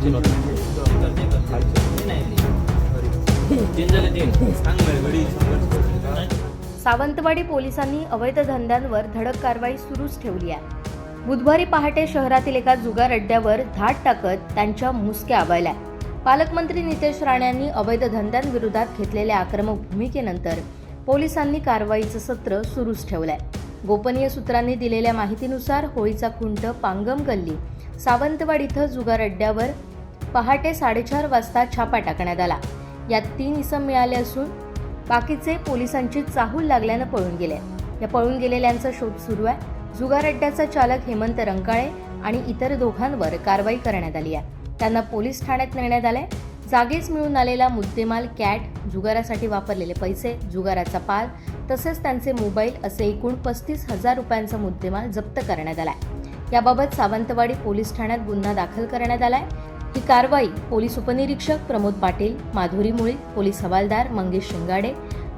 तीन झाले तीन. सांग घडी. सावंतवाडी पोलिसांनी अवैध धंद्यांवर धडक कारवाई सुरूच ठेवली आहे. बुधवारी पहाटे शहरातील एका जुगार अड्ड्यावर धाड टाकत त्यांच्या मुसक्या आबायल्या पालकमंत्री नितेश राण्यांनी अवैध धंद्यांविरोधात घेतलेल्या आक्रमक भूमिकेनंतर पोलिसांनी कारवाईचं सत्र सुरूच ठेवलंय. गोपनीय सूत्रांनी दिलेल्या माहितीनुसार होळीचा खुंट पांगम गल्ली सावंतवाड इथं जुगार अड्ड्यावर पहाटे साडेचार वाजता छापा टाकण्यात आला. यात तीन इसम मिळाले असून बाकीचे पोलिसांची चाहूल लागल्यानं पळून गेले. या पळून गेलेल्यांचा शोध सुरू आहे. जुगार अड्ड्याचा चालक हेमंत रंकाळे आणि इतर दोघांवर कारवाई करण्यात आली आहे. त्यांना पोलीस ठाण्यात नेण्यात आलंय. जागीच मिळून आलेला मुद्देमाल कॅट जुगारासाठी वापरलेले पैसे जुगाराचा पाल तसेच त्यांचे मोबाईल असे एकूण पस्तीस हजार रुपयांचा मुद्देमाल जप्त करण्यात आलाय. याबाबत सावंतवाडी पोलीस ठाण्यात गुन्हा दाखल करण्यात आलाय. ही कारवाई पोलीस उपनिरीक्षक प्रमोद पाटील माधुरी मुळी पोलीस हवालदार मंगेश शिंगाडे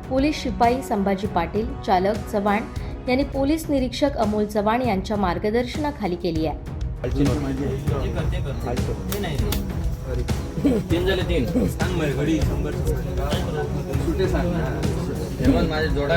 पोलीस शिपाई संभाजी पाटील चालक चव्हाण यांनी पोलीस निरीक्षक अमोल चव्हाण यांच्या मार्गदर्शनाखाली केली आहे. जोडा